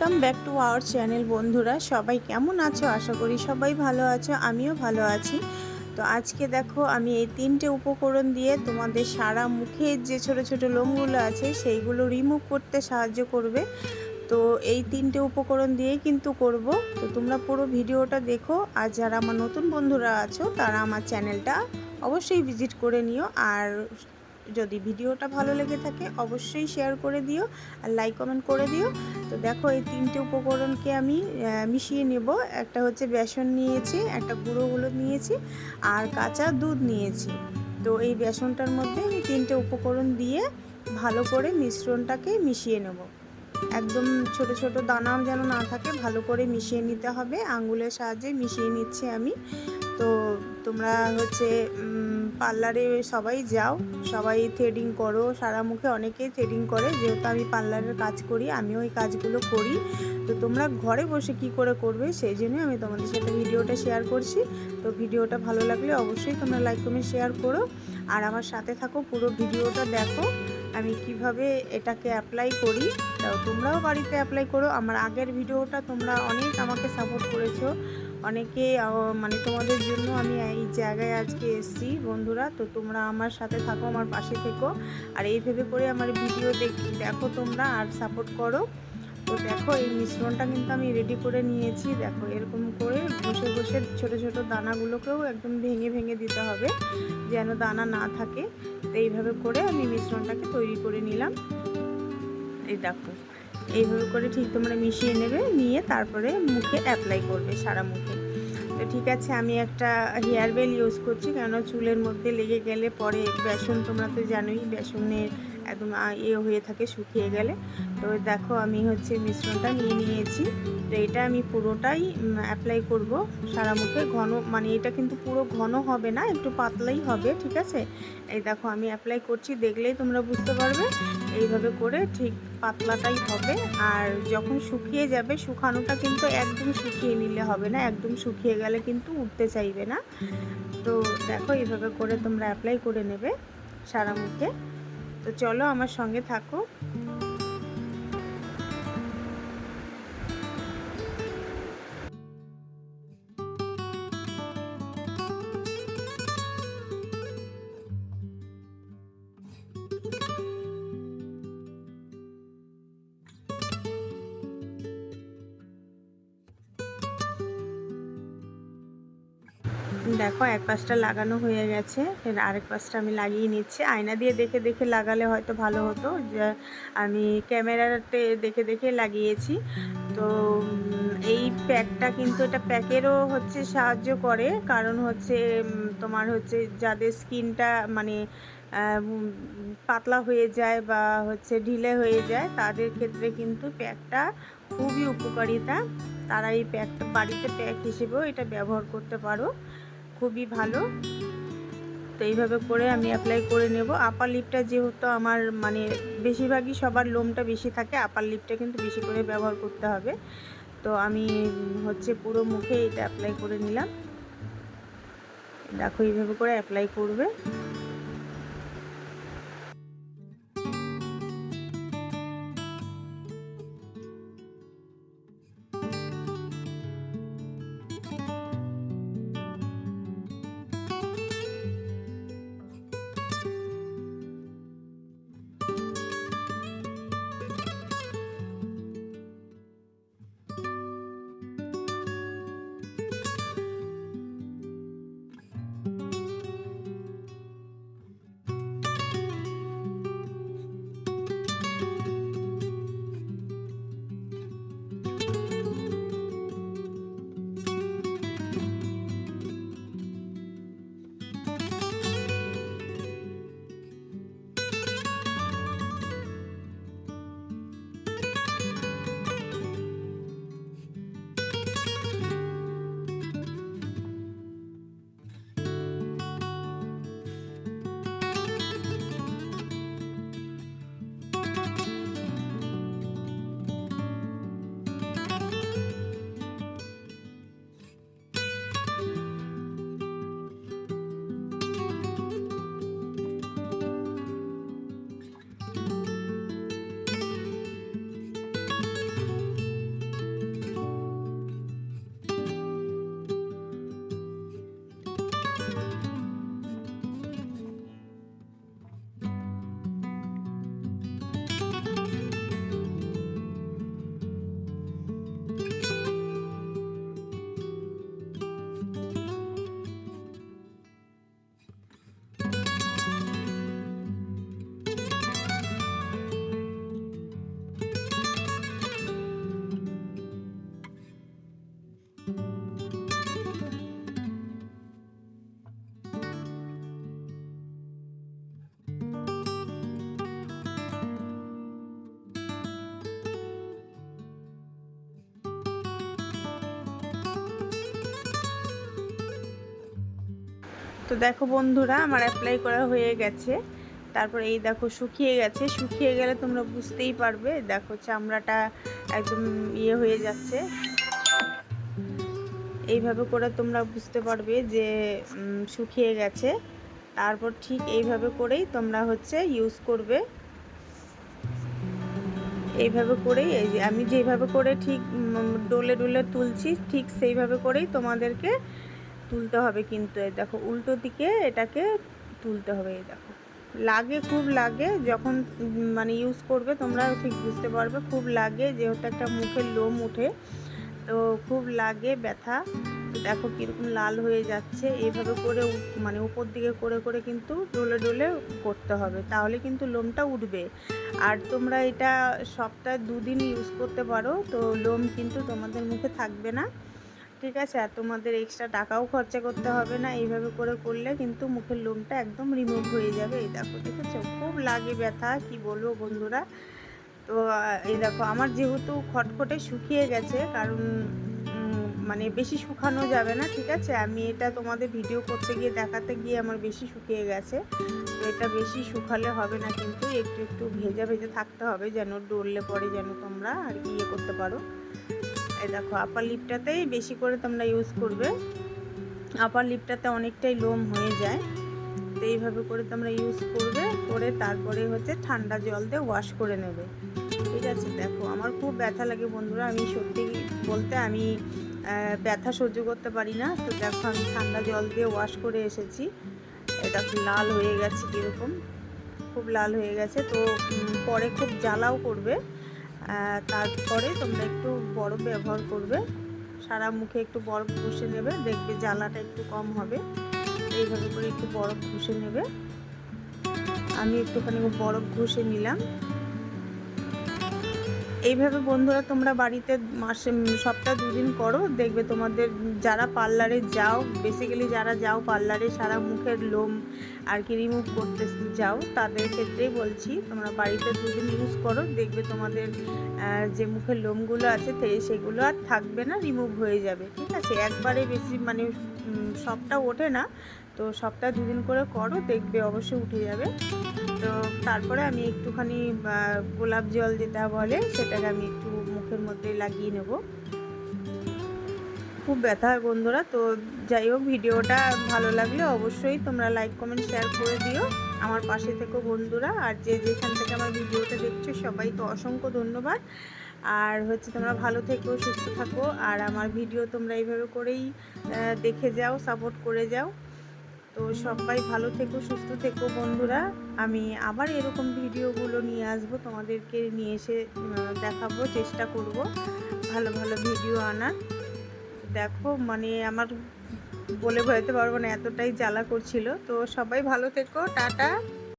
Welcome back to our channel, বন্ধুরা। সবাই কেমন আছো? আশা করি সবাই ভালো আছো, আমিও ভালো আছি। তো আজকে দেখো, আমি এই তিনটে উপকরণ দিয়ে তোমাদের সারা মুখের যে ছোট ছোট লোমগুলো আছে, সেইগুলো রিমুভ করতে সাহায্য করবে। তো এই তিনটে উপকরণ দিয়েই কিন্তু করব। তো তোমরা পুরো ভিডিওটা দেখো, আর যারা আমার নতুন বন্ধুরা আছো, তারা আমার চ্যানেলটা অবশ্যই ভিজিট করে নিও। আর যদি ভিডিওটা ভালো লেগে থাকে অবশ্যই শেয়ার করে দিও আর লাইক কমেন্ট করে দিও। তো দেখো এই তিনটে উপকরণকে আমি মিশিয়ে নেব। একটা হচ্ছে বেসন নিয়েছি, একটা গুঁড়ো হলুদ নিয়েছি আর কাঁচা দুধ নিয়েছি। তো এই বেসনটার মধ্যে এই তিনটে উপকরণ দিয়ে ভালো করে মিশ্রণটাকে মিশিয়ে নেব। একদম ছোট ছোট দানা যেন না থাকে, ভালো করে মিশিয়ে নিতে হবে। আঙ্গুলের সাহায্যে মিশিয়ে নিচ্ছি আমি। তো তোমরা হচ্ছে পার্লারে সবাই যাও, সবাই থ্রেডিং করো, সারা মুখে অনেকেই থ্রেডিং করে, যেহেতু আমি পার্লারের কাজ করি, আমিও এই কাজগুলো করি। তো তোমরা ঘরে বসে কি করে করবে, সেই জন্য আমি তোমাদের সাথে ভিডিওটা শেয়ার করছি। তো ভিডিওটা ভালো লাগলে অবশ্যই তোমরা লাইক কমেন্ট শেয়ার করো। আর আমার সাথে থাকো, পুরো ভিডিওটা দেখো, আমি কীভাবে এটাকে অ্যাপ্লাই করি। তো তোমরাও বাড়িতে অ্যাপ্লাই করো। আমার আগের ভিডিওটা তোমরা অনেক আমাকে সাপোর্ট করেছ। অনেকে মানে তোমাদের জন্য আমি এই জায়গায় আজকে এসেছি, বন্ধুরা। তো তোমরা আমার সাথে থাকো, আমার পাশে থেকো। আর এইভাবে করে আমার ভিডিও দেখ, দেখো তোমরা আর সাপোর্ট করো। তো দেখো, এই মিশ্রণটা কিন্তু আমি রেডি করে নিয়েছি। দেখো, এরকম করে বসে বসে ছোট ছোট দানাগুলোকেও একদম ভেঙে ভেঙে দিতে হবে, যেন দানা না থাকে। তো এইভাবে করে আমি মিশ্রণটাকে তৈরি করে নিলাম। এই দেখো। এইভাবে করে ঠিক তোমরা মিশিয়ে নেবে, নিয়ে তারপরে মুখে অ্যাপ্লাই করবে সারা মুখে। তো ঠিক আছে, আমি একটা হেয়ার বেল ইউজ করছি কেন চুলের মধ্যে লেগে গেলে পরে বেসন তোমরা তো জানোই, বেসনের একদম ইয়ে হয়ে থাকে, শুকিয়ে গেলে। তো দেখো আমি হচ্ছে মিশ্রণটা নিয়ে নিয়েছি। তো এটা আমি পুরোটাই অ্যাপ্লাই করব সারা মুখে ঘন মানে এটা কিন্তু পুরো ঘন হবে না, একটু পাতলাই হবে, ঠিক আছে? এই দেখো আমি অ্যাপ্লাই করছি, দেখলেই তোমরা বুঝতে পারবে। এইভাবে করে ঠিক পাতলাটাই হবে। আর যখন শুকিয়ে যাবে, শুকানোটা কিন্তু একদম শুকিয়ে নিলে হবে না, একদম শুকিয়ে গেলে কিন্তু উঠতে চাইবে না। তো দেখো এইভাবে করে তোমরা অ্যাপ্লাই করে নেবে সারা মুখে। তো চলো আমার সঙ্গে থাকো। দেখো এক পাশটা লাগানো হয়ে গেছে, ফের আরেক পাশটা আমি লাগিয়ে নিচ্ছি। আয়না দিয়ে দেখে দেখে লাগালে হয়তো ভালো হতো, যে আমি ক্যামেরাতে দেখে দেখে লাগিয়েছি। তো এই প্যাকটা কিন্তু এটা প্যাকেরও হচ্ছে সাহায্য করে, কারণ হচ্ছে তোমার হচ্ছে যাদের স্কিনটা মানে পাতলা হয়ে যায় বা হচ্ছে ঢিলে হয়ে যায়, তাদের ক্ষেত্রে কিন্তু প্যাকটা খুবই উপকারিতা। তারা এই প্যাকটা বাড়িতে প্যাক হিসেবেও এটা ব্যবহার করতে পারো। খুবই ভালো। তো এইভাবে করে আমি অ্যাপ্লাই করে নেব। আপার লিপটা যেহেতু আমার মানে বেশিরভাগই সবার লোমটা বেশি থাকে আপার লিপটা কিন্তু বেশি করে ব্যবহার করতে হবে। তো আমি হচ্ছে পুরো মুখে এটা অ্যাপ্লাই করে নিলাম। দেখো এইভাবে করে অ্যাপ্লাই করবে। তো দেখো বন্ধুরা, আমার অ্যাপ্লাই করা হয়ে গেছে। তারপর এই দেখো শুকিয়ে গেছে। শুকিয়ে গেলে তোমরা বুঝতেই পারবে। দেখো চামড়াটা একদম ইয়ে হয়ে যাচ্ছে। এইভাবে করে তোমরা বুঝতে পারবে যে শুকিয়ে গেছে। তারপর ঠিক এইভাবে করেই তোমরা হচ্ছে ইউজ করবে। এইভাবে করেই এই যে, আমি যেভাবে করে ঠিক ডলে ডলে তুলছি, ঠিক সেইভাবে করেই তোমাদেরকে তুলতে হবে কিন্তু এই দেখো, উল্টো দিকে এটাকে তুলতে হবে, এই দেখো। লাগে, খুব লাগে, যখন মানে ইউজ করবে তোমরা ঠিক বুঝতে পারবে, খুব লাগে যেহেতু একটা মুখের লোম উঠে তো খুব লাগে ব্যথা। দেখো কীরকম লাল হয়ে যাচ্ছে, এইভাবে করে মানে উপর দিকে করে করে কিন্তু ডোলে ডোলে করতে হবে, তাহলে কিন্তু লোমটা উঠবে। আর তোমরা এটা সপ্তাহে দুদিন ইউজ করতে পারো, তো লোম কিন্তু তোমাদের মুখে থাকবে না। ঠিক আছে, আর তোমাদের এক্সট্রা টাকাও খরচা করতে হবে না, এইভাবে করে করলে কিন্তু মুখের লোমটা একদম রিমুভ হয়ে যাবে। এই দেখো, দেখেছ? খুব লাগে ব্যথা, কি বলব বন্ধুরা? তো, এই দেখো, আমার যেহেতু খটখটে শুকিয়ে গেছে, কারণ মানে বেশি শুকানো যাবে না, ঠিক আছে? আমি এটা তোমাদের ভিডিও করতে গিয়ে দেখাতে গিয়ে আমার বেশি শুকিয়ে গেছে। তো এটা বেশি শুকালে হবে না কিন্তু, একটু একটু ভেজা ভেজা থাকতে হবে, যেন ডললে পরে যেন তোমরা আর কি ইয়ে করতে পারো। এই দেখো আপার লিপটাতেই বেশি করে তোমরা ইউজ করবে। আপার লিপটাতে অনেকটাই লোম হয়ে যায়। তো এইভাবে করে তোমরা ইউজ করবে, করে তারপরে হচ্ছে ঠান্ডা জল দিয়ে ওয়াশ করে নেবে। ঠিক আছে, দেখো, আমার খুব ব্যথা লাগে বন্ধুরা। আমি সত্যি বলতে আমি ব্যথা সহ্য করতে পারি না। তো দেখো, আমি ঠান্ডা জল দিয়ে ওয়াশ করে এসেছি। এটা লাল হয়ে গেছে কীরকম। খুব লাল হয়ে গেছে। তো পরে খুব জ্বালাও করবে। তারপরে তোমরা একটু বরফ ব্যবহার করবে। সারা মুখে একটু বরফ ঘষে নেবে, দেখবে জ্বালাটা একটু কম হবে। এইভাবে করে একটু বরফ ঘষে নেবে। আমি একটুখানি বরফ ঘষে নিলাম। এইভাবে বন্ধুরা তোমরা বাড়িতে মাসে, সপ্তাহ দুদিন করো, দেখবে তোমাদের যারা পার্লারে যাও বেসিক্যালি যারা যাও পার্লারে, সারা মুখের লোম আর কি রিমুভ করতে যাও, তাদের ক্ষেত্রেই বলছি, তোমরা বাড়িতে দুদিন ইউজ করো, দেখবে তোমাদের যে মুখের লোমগুলো আছে সেগুলো আর থাকবে না রিমুভ হয়ে যাবে, ঠিক আছে? একবারে বেশি মানে সবটা ওঠে না, তো সপ্তাহে দুদিন করে করো, দেখবে অবশ্যই উঠে যাবে। তো তারপরে আমি একটুখানি গোলাপ জল যেটা বলে, সেটাকে আমি একটু মুখের মধ্যে লাগিয়ে নেব। খুব ব্যথা হয় বন্ধুরা, তো যাই হোক ভিডিওটা ভালো লাগলে অবশ্যই তোমরা লাইক কমেন্ট শেয়ার করে দিও আমার পাশে থেকো বন্ধুরা। আর যে যেখান থেকে আমার ভিডিওটা দেখছ সবাইকে অসংখ্য ধন্যবাদ। আর হচ্ছে তোমরা ভালো থেকো, সুস্থ থাকো, আর আমার ভিডিও তোমরা এইভাবে করেই দেখে যাও সাপোর্ট করে যাও। তো সবাই ভালো থেকো, সুস্থ থেকো বন্ধুরা। আমি আবার এরকম ভিডিওগুলো নিয়ে আসব, তোমাদেরকে নিয়ে এসে দেখাবো, চেষ্টা করব ভালো ভালো ভিডিও আনার। দেখো মানে আমার বলে বোঝাতে পারব না, এতটাই জ্বালা করছিল। তো সবাই ভালো থেকো, টাটা।